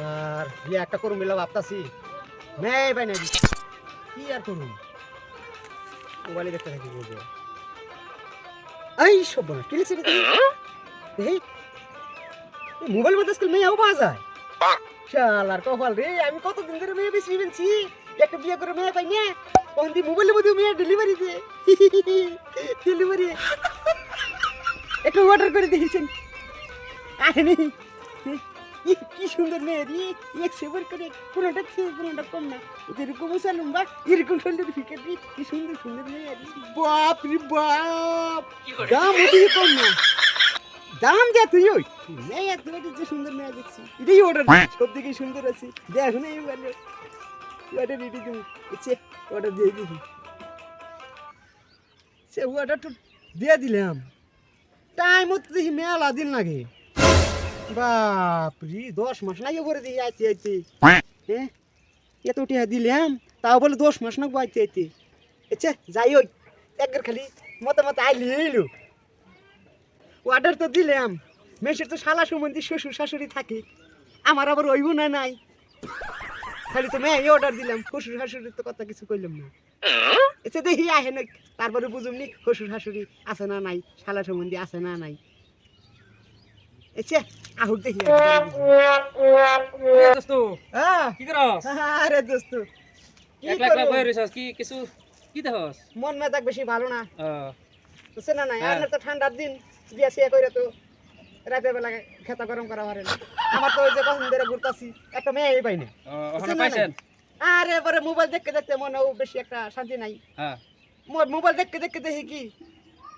আর বিয়ে একটা করুন বলে ভাবতাছি। মেয়ে পাই না কি আর করুন মোবাইলে দেখতে থাকি বলবে এই সব না কি লিখছে এই মোবাইল মধ্যে আজকাল মেয়েও পাওয়া যায়। শালার কপাল রে, আমি কতদিন ধরে মেয়ে বেশি পেয়েছি একটা বিয়ে করে মেয়ে পাই না, তখন দিয়ে মোবাইলের মধ্যে মেয়ে ডেলিভারি দিয়ে ডেলিভারি একটু অর্ডার করে দিয়েছেন। আরে কি কি সুন্দর মেয়ে রে। এক সেবার করে কোনোটা থেকে কোনোটা কম না। যেরকম উসালুম বা এরকম সুন্দর ফিকে রে কি সুন্দর সুন্দর মেয়ে রে। বাপ রে বাপ। দাম ওদিকে কম না। দাম যা তুই ওই। মেয়ে এটা যে সুন্দর মেয়ে দেখছি। এটাই অর্ডার সব থেকে সুন্দর আছে। দেখ না এই বলে অর্ডার রেডি তুমি ইচ্ছে অর্ডার দিয়ে দিবি। সে অর্ডার তো দিয়ে দিলাম। টাইম তো দেখি মেলা দিন লাগে। বাপরি দশ মাস নাই করে দিয়ে আইতে আইতে। হ্যাঁ এত টিহা দিলাম তাও বলে দশ মাস না আইতে আইতে। আচ্ছা যাই ওই একবার খালি মতামত আইলি এলো অর্ডার তো দিলাম মেসের তো শালা সম্বন্ধে শ্বশুর শাশুড়ি থাকে। আমার আবার ওইব না নাই। খালি তো মেয়ে অর্ডার দিলাম শ্বশুর শাশুড়ির তো কথা কিছু কইলাম না। আচ্ছা দেখি আহে না তারপরে বুঝুমনি শ্বশুর শাশুড়ি আছে না নাই শালা সম্বন্ধে আছে না নাই। আহুক দেখি দোস্ত হ্যাঁ কি করস আরে দোস্ত একলা একলা বই রইছস কি কিছু কি দেখস মন মেজাক বেশি ভালো না। বুঝছে না হ্যাঁ। তো ঠান্ডার দিন বিয়া সিয়া করে তো রাতের বেলা খেতা গরম করা পারে না আমার তো ওই যে কখন ধরে ঘুরতাছি একটা মেয়ে পাই না না পাইছেন আরে পরে মোবাইল দেখতে দেখতে মনেও বেশি একটা শান্তি নাই। মোবাইল দেখতে দেখতে দেখি কি?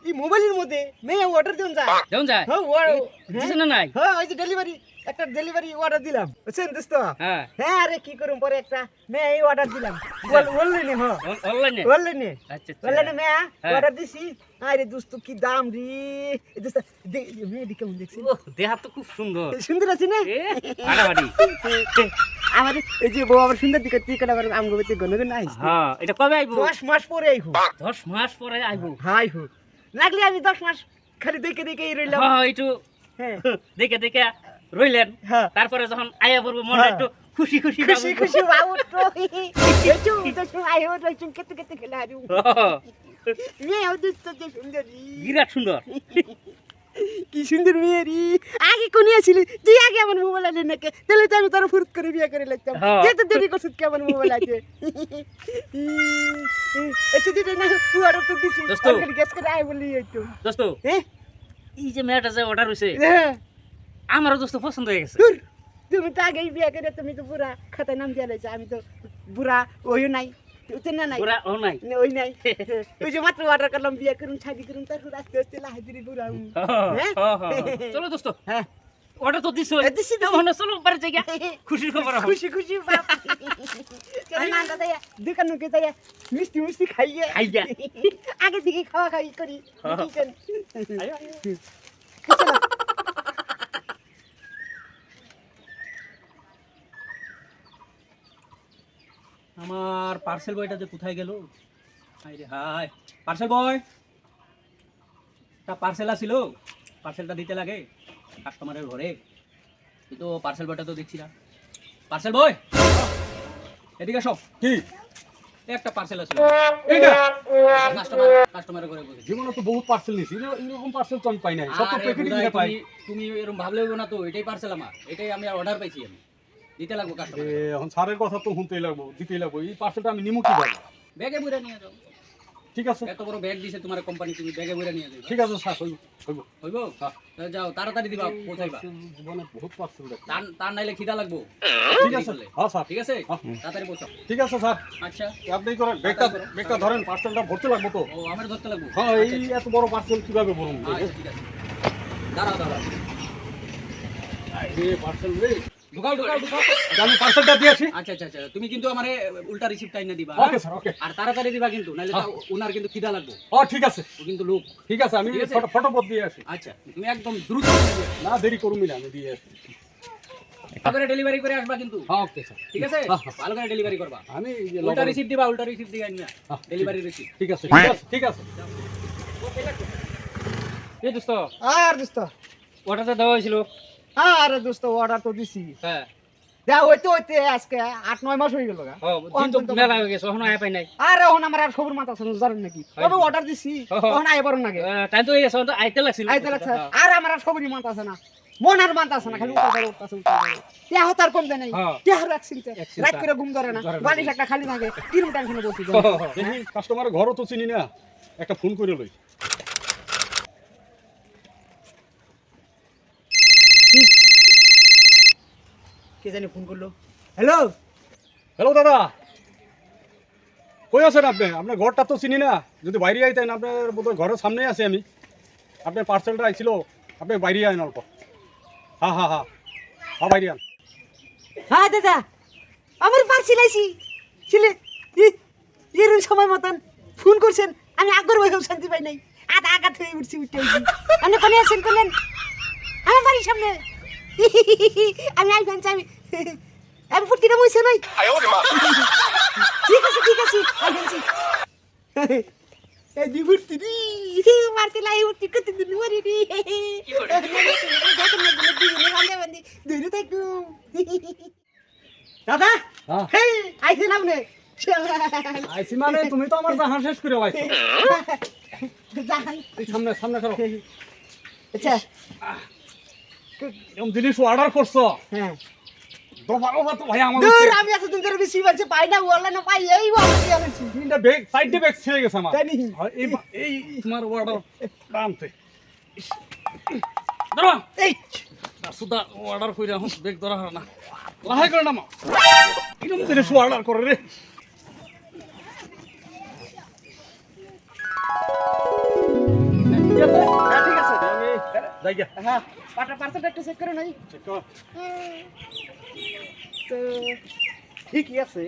এই মোবাইলের মধ্যে মেয়ে অর্ডার দিন যায়। যেমন যায়? হ্যাঁ দিছেন না নাই? হ্যাঁ ওই যে ডেলিভারি একটা ডেলিভারি অর্ডার দিলাম। বুঝছেন দোস্ত? হ্যাঁ। হ্যাঁ আরে কি করুম পরে একটা মেয়ে অর্ডার দিলাম। অনলাইনে হ্যাঁ। অনলাইনে অনলাইনে আচ্ছা অনলাইনে মেয়া হ্যাঁ। অর্ডার দিছি। আরে দোস্ত কি দাম রে? দোস্ত দে- মেয়ে দিকে কেমন দেখছি দেহা তো খুব সুন্দর। সুন্দর আছে না? ফাটাফাটি আমার এই যে বউ আমার সুন্দর দিকে তুই কেন আবার আমগো গনে গনে আইস হ্যাঁ এটা কবে আইবো? দশ মাস পরে আইহু দশ মাস পরে আইবো। হাই হু লাগলে আমি দশ মাস খালি দেখে দেখেই রইলাম। হ্যাঁ একটু হ্যাঁ। দেখে দেখে রইলেন। হ্যাঁ। তারপরে যখন আয়া পড়ব হ্যাঁ। একটু খুশি খুশি খুশি খুশি বাবু তো একটু তো আই হো তো চুন কেতে কেতে খেলা হারু। ও, মেয়ে তো সুন্দর। বিরাট সুন্দর। কি সুন্দর মেয়ে রে। আগে কোন আসিলি তুই আগে আমার মোবাইল আনি নাকি? তাহলে তো আমি তোর ফুরত করে বিয়ে করে লাগতাম। যে তো দেরি করছিস কি আমার মোবাইল আছে? আচ্ছা দিদি না অর্ডার তো দিছি দোস্ত। আর গ্যাস করে আই বলি একটু দোস্ত। হ্যাঁ? এই যে মেয়েটা যে অর্ডার হয়েছে হ্যাঁ। আমারও দোস্ত পছন্দ হয়ে গেছে। তুমি তো আগেই বিয়ে করে তুমি তো পুরা খাতায় নাম দিয়ে আমি তো বুড়া ওইও নাই। তুই না নাই। ওরা ও নাই। ওই নাই। ওই যে মাত্র অর্ডার করলাম বিয়ে করুন শাদি করুন তারপর আস্তে আস্তে লাহে ধীরে বুড়া হই। হ্যাঁ? চলো দোস্ত হ্যাঁ। অর্ডার তো দিছো দিছি, দিছি। মনে চলো পারে জায়গা খুশির খবর খুশি খুশি বাপ। চল না দোকান নুকে যাই মিষ্টি মিষ্টি খাইয়ে খাইয়া। আগে থেকে খাওয়া খাওয়ি করি হ্যাঁ। বুঝছেন? আয়ো, আয়ো। চলো। আমার পার্সেল বয়টা যে কোথায় গেল? হাই রে হাই পার্সেল বয় একটা পার্সেল আসিল পার্সেলটা দিতে লাগে কাস্টমারের ঘরে। কিন্তু পার্সেল বয়টা তো দেখছি না। পার্সেল বয় এদিকে সব কি? একটা পার্সেল আসিল এইটা? কাস্টমার কাস্টমারের ঘরে বসে। জীবনে তো বহুত পার্সেল নিছি। এরকম- পার্সেল তো আমি পাই নাই। সব তো প্যাকেটিং পাই। তুমি এরকম ভাবলে হইবো না তো এটাই পার্সেল আমার। এটাই আমি অর্ডার পাইছি আমি। দিতে লাগবো কাস্টমার এখন স্যারের কথা তো শুনতেই লাগবো দিতেই লাগবো। এই পার্সেলটা আমি নিমু কি ভাবে ব্যাগে বইরা নিয়ে যাও। ঠিক আছে। এত বড় ব্যাগ দিছে তোমার কোম্পানি তুমি ব্যাগে বইরা নিয়ে যাও ঠিক আছে স্যার হইব হইব। হইব? হ্যাঁ। তাহলে যাও তাড়াতাড়ি দিবা পৌঁছাইবা। জীবনে বহুত পার্সেল দেখি তার তার নাইলে খিদা লাগবো। ঠিক আছে। হ্যাঁ স্যার। ঠিক আছে? হ্যাঁ। তাড়াতাড়ি পৌঁছাও। ঠিক আছে স্যার। আচ্ছা। আপনি করেন ব্যাগটা। ব্যাগটা ধরেন পার্সেলটা ভরতে লাগবো তো। ও আমার ধরতে লাগবো? হ্যাঁ এই এত বড় পার্সেল কীভাবে বলুন আচ্ছা ঠিক আছে। দাঁড়াও দাঁড়াও। রে পার্সেল রে। ঢুকাও ঢুকাও ঢুকাও। আমি পার্সেলটা দিয়েছি আচ্টা আচ্ছা আচ্ছা তুমি কিন্তু আমারে উল্টা রিসিপ্ট আইনা দিবা। ওকে স্যার ওকে আর তাড়াতাড়ি দিবা কিন্তু নাইলে তো ওনার কিন্তু খিদা লাগবো। ও ঠিক আছে। ও কিন্তু লোক। ঠিক আছে আমি। ফটো ফটোপথ দিয়ে আসি। আচ্ছা তুমি একদম দ্রুত দিবা। না দেরি করুমি না আমি দিয়ে আসি। তারপরে ডেলিভারি করে আসবা কিন্তু। হ্যাঁ ওকে স্যার ঠিক আছে? হ্যাঁ, হ্যাঁ। ভালো করে ডেলিভারি করবা। আমি উল্টা লগন- রিসিপ্ট দিবা উল্টা রিসিপ্ট দিয়ে আইনা হ্যাঁ, ডেলিভারি রিসিপ্ট ঠিক আছে ঠিক আছে ঠিক আছে। এই দোস্ত আর দোস্ত। অর্ডারটা দেওয়া হয়েছিল। আরে দোস্ত অর্ডার তো দিছি। হ্যাঁ। হইতে হইতে আজকে আট নয় মাস হয়ে গেল গা। মেলা হয়ে গেছে এখনও আয় পাই নাই। আর এখন আমার আর খবর মাথা আছে জানেন নাকি? তবে অর্ডার দিছি পারুন নাকি টাইম তো হয়ে গেছে আইতে লাগছিল। আইতে লাগছে। আর আমার আর খবরই মাথা আছে না। মন আর মাথা আছে না খালি উঠা ধরে উঠতাছে উঠা ধরে তে হতার কম দেয় নাই? হ্যাঁ। তে? আর রাত করে ঘুম ধরে না। বালিশ একটা খালি থাকে তিন টেনশনে বসে কাস্টমার ঘরও তো চিনি না। একটা ফোন করে লই। কে জানি ফোন করল। হ্যালো হ্যালো দাদা। কই আছেন আপনি? আপনার ঘরটা তো চিনি না। যদি বাইরে আইতেন আপনার বোধহয় ঘরের সামনেই আছি আমি। আপনার পার্সেলটা আইছিল আপনি বাইরে আইন অল্প। হ্যাঁ হ্যাঁ হ্যাঁ হ্যাঁ বাইরে আন। হ্যাঁ দাদা। আমার পার্সেল আইছি। ছিলে এরকম সময় মতন ফোন করছেন। আমি আগর বসেও শান্তি পাই নাই। আধা আঘাত হয়ে উঠছি উঠতে আপনি কোনে আছেন করলেন আমার বাড়ির সামনে। আমি আই ফ্যান্স আমি আমি ফুটকিটা বইছে নাই ঠিক আছে ঠিক আছে এই দি ফুটতি মারতে লাই উঠতি কত দিন মরি দি ধরে থাকু। দাদা হ্যাঁ। আইছেন আপনি আইসি মানে তুমি তো আমার জাহান শেষ করে আইছো। জাহান। সামনে সামনে করো আচ্ছা। এরকম জিনিস অর্ডার করছ? হ্যাঁ। দফা দফা তো ভাই আমার দূর আমি এত দিন ধরে বেশি বাজে পাই না ওয়ালা না পাই এই ওয়ালা দিয়ে আনছি তিনটা ব্যাগ সাইডে ব্যাগ ছিঁড়ে গেছে আমার। তাই এই এই তোমার অর্ডার আনতে। ধরো। এই। সুদা অর্ডার করে এখন ব্যাগ ধরা না। লাহাই করে কিরম জিনিস অর্ডার করে রে? যাই গিয়া। হ্যাঁ পাটা পার্সেলটা একটু চেক করে নাই। চেক তো ঠিকই আছে।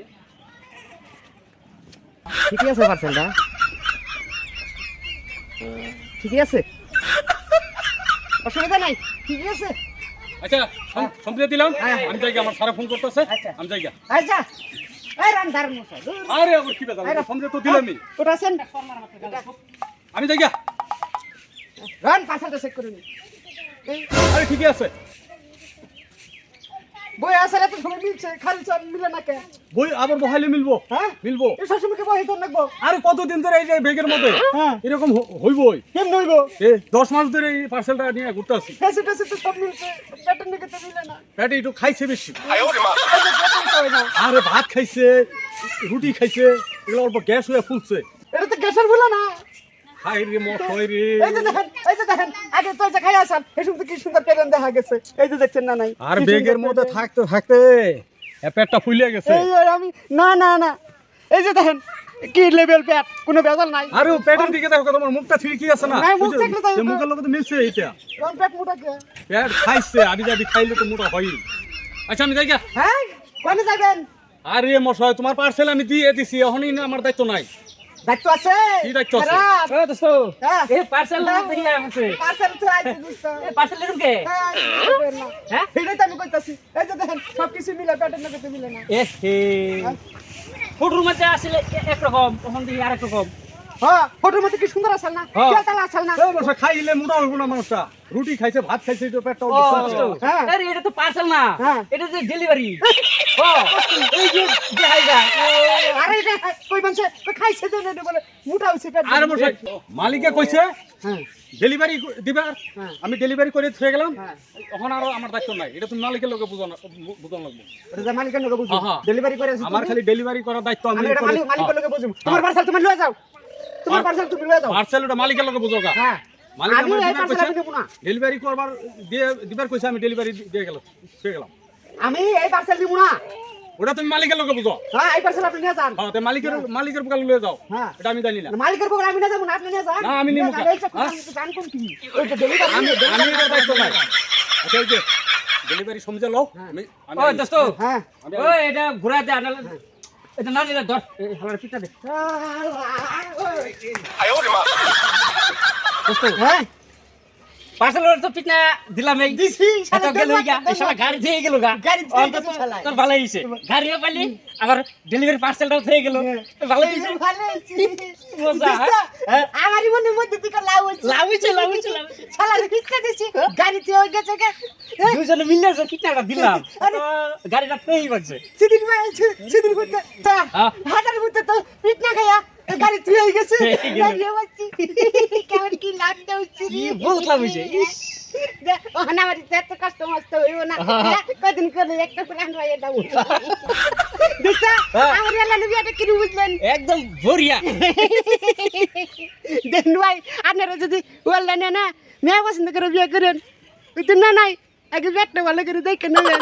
ঠিকই আছে পার্সেলটা ঠিকই আছে? অসুবিধা নাই ঠিকই আছে। আচ্ছা সম্প্রিয় দিলাম। হ্যাঁ। আমি যাই আমার সারা ফোন করতেছে। আচ্ছা। আমি যাই। আচ্ছা আরে আবার কি বেদা আরে। সম্প্রিয় তো দিলামই। ওটা আছেন আমি যাই। রান পার্সেলটা চেক করে নি। এই আরে ঠিকই আছে। বই এত সময় মিলছে খালি চাল মিলে না কে? বই আবার বহাইলে মিলবো? হ্যাঁ? মিলবো? এই সবসময় বই তো লাগবো আরে কতদিন ধরে এই যে ব্যাগের মধ্যে? হ্যাঁ। এরকম হইবই। কেমন হইব? এ দশ মাস ধরে এই পার্সেলটা নিয়ে ঘুরতে আসি। ফেসে ফেসে তো সব মিলছে। প্যাটার্ন দিকে তো মিলে না। পেটে একটু খাইছে বেশি। আরে ভাত খাইছে রুটি খাইছে এগুলো অল্প গ্যাস হয়ে ফুলছে। এটা তো গ্যাসের ভুলা না। খাই রে মশাই রে। এই যে দেখেন এই যে দেখেন আগে তো যে খাই আসান কি সুন্দর দেখা গেছে। এই যে দেখছেন না নাই? আর সুন্দর মধ্যে থাকতে থাকতে পেটটা ফুলে গেছে। এই আমি না না না। এই যে দেখেন কি লেভেল প্যাট কোনো ভেজাল নাই। আরে পেটের দিকে দেখো তোমার মুখটা ছিড়কি আছে না। মুখ দেখলে তো- মুখের লোকে তো মিলছে কোন প্যাট মোটা কে? পেট খাইছে আদি যাবি খাইলে তো মোটা হয়ই। আচ্ছা আমি যাই। হ্যাঁ কোনে যাবেন? আরে মশাই তোমার পার্সেল আমি দিয়ে দিছি এখনই না আমার দায়িত্ব নাই। দায়িত্ব আছে? কি দায়িত্ব আছে? ও দোস্ত। পার্সেল দেখি আমছে পার্সেল তো আইছে দোস্ত। এই পার্সেল এরকম কে হ্যাঁ দেখবেন না। এটাই তো আমি কইতাছি। এই যে দেখেন সবকিছু মিলে প্যাটার্ন করতে মিলে না। এ হে। ফুটুর মধ্যে আসলে এ- একরকম তখন দেখি আরেক রকম। হ্যাঁ ফটোর মধ্যে কি সুন্দর আসাল না? হ্যাঁ। কেতাল আসাল না? এই মশাই খাইলে মোটা হইব না মানুষটা। রুটি খাইছে ভাত খাইছে তো পেটটা দোস্ত। হ্যাঁ। আরে এটা তো পার্সেল না। এটা যে ডেলিভারি মালিকে কইছে হ্যাঁ। ডেলিভারি দিবার হ্যাঁ। আমি ডেলিভারি করে থয়ে গেলাম। হ্যাঁ। এখন আর আমার দায়িত্ব নাই। এটা তুমি মালিকের লোকে বুঝানো বুঝানো লাগবে। এটা মালিকের লোকে বুঝো। ডেলিভারি করে আমার খালি ডেলিভারি করার দায়িত্ব আমি মালিকের লোকে বুঝো তোমার পার্সেল তুমি লয়ে যাও। তোমার পার্সেল তুমি লয়ে যাও। পার্সেল ওটা মালিকের লোকে বুঝো হ্যাঁ। মালিক আমার ডেলিভারি করবার দিয়ে দিবার কইছে আমি ডেলিভারি দিয়ে গেলাম। পেয়ে গেলাম। আমি এই পার্সেল দিব না। ওটা তুমি মালিকের লোকে বুঝো। হ্যাঁ এই পার্সেল আপনি নিয়ে যান। হ্যাঁ তো মালিকের মালিকের বুকাল লয়ে যাও। হ্যাঁ। এটা আমি জানি না। মালিকের বউর আমি না যাব না আপনি নিয়ে যান। না, আমি নিবো না। হ্যাঁ? জান কোন কি? ওই যে ডেলিভারি আমি আমি এটা দায়িত্ব নাই। আচ্ছা এই যে ডেলিভারি সমঝে লও। আমি আমি ও দোস্ত হ্যাঁ। আমি- ও এটা ঘুরা দে আনালে এটা না দিলে ধর। হালার পিঠা দে। দোস্ত হ্যাঁ। পার্সেলের তো পিঠা দিলাম এই। দিছি, শালা গেল গা শালা গাড়ি দিয়ে গেল গা। গাড়ি দিয়ে শালা। তোর ভালো হইছে। গাড়িও পাইলি আবার ডেলিভারি পার্সেলটাও থেকে গেল। ভালো হইছে। ভালো হয়েছে। মজা? হ্যাঁ? আমারই মনের মধ্যে হচ্ছে লাভ হইছে। লাভ হইছে লাভ হইছে শালার ভিতরে দিছি। গাড়িতে হয়ে গেছে গা। হ্যাঁ? দুজনে মিলে যে পিঠাটা দিলাম। গাড়িটা পেয়ে গেছে। সেদিন সেদিন করতে হ্যাঁ। হাজার মধ্যে তো পিট না খাইয়া গাড়ি তুই হয়ে গেছে। কেমন কি লাভ হইছে, ইস। ওখানে আমার এত কষ্ট মস্ত হইব না। কদিন করে একটা প্ল্যান হয়ে এটা দেখছ। আমার এলা নবী এটা বুঝলেন? একদম বরিয়া দেখুন ভাই আপনারা যদি অনলাইনে না মেয়ে পছন্দ করে বিয়ে করেন। না নাই আগে ভালো করে দেখে নেবেন।